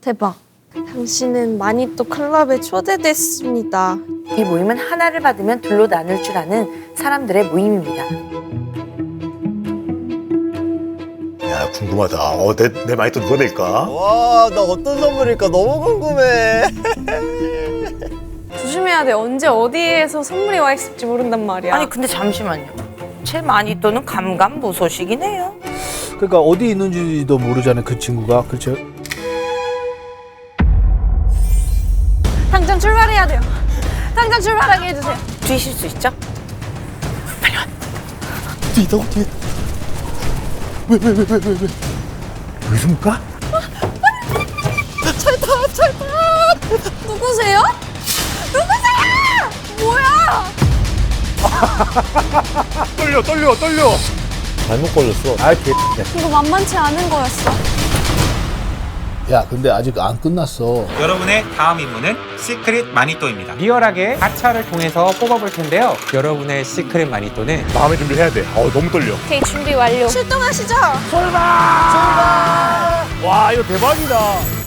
대박. 당신은 마니또 클럽에 초대됐습니다. 이 모임은 하나를 받으면 둘로 나눌 줄 아는 사람들의 모임입니다. 야 궁금하다. 어 내 내 많이 또 누가 낼까? 와, 나 어떤 선물일까 너무 궁금해. 조심해야 돼. 언제 어디에서 선물이 와 있을지 모른단 말이야. 아니 근데 잠시만요. 제 마니또는 감감무소식이네요. 그러니까 어디 있는지도 모르잖아요 그 친구가 그렇죠? 당장 출발해야 돼요. 당장 출발하게 해주세요. 뒤실 수 있죠? 뒤다 뒤. 왜입니까? 누구세요? 누구세요? 뭐야? 떨려 떨려 떨려. 잘못 걸렸어. 아 개. 이거 만만치 않은 거였어. 야 근데 아직 안 끝났어. 여러분의 다음 임무는 시크릿 마니또입니다. 리얼하게 가차를 통해서 뽑아볼 텐데요. 여러분의 시크릿 마니또는 마음의 준비를 해야 돼. 어 너무 떨려. 오케이 준비 완료. 출동하시죠. 와 이거 대박이다.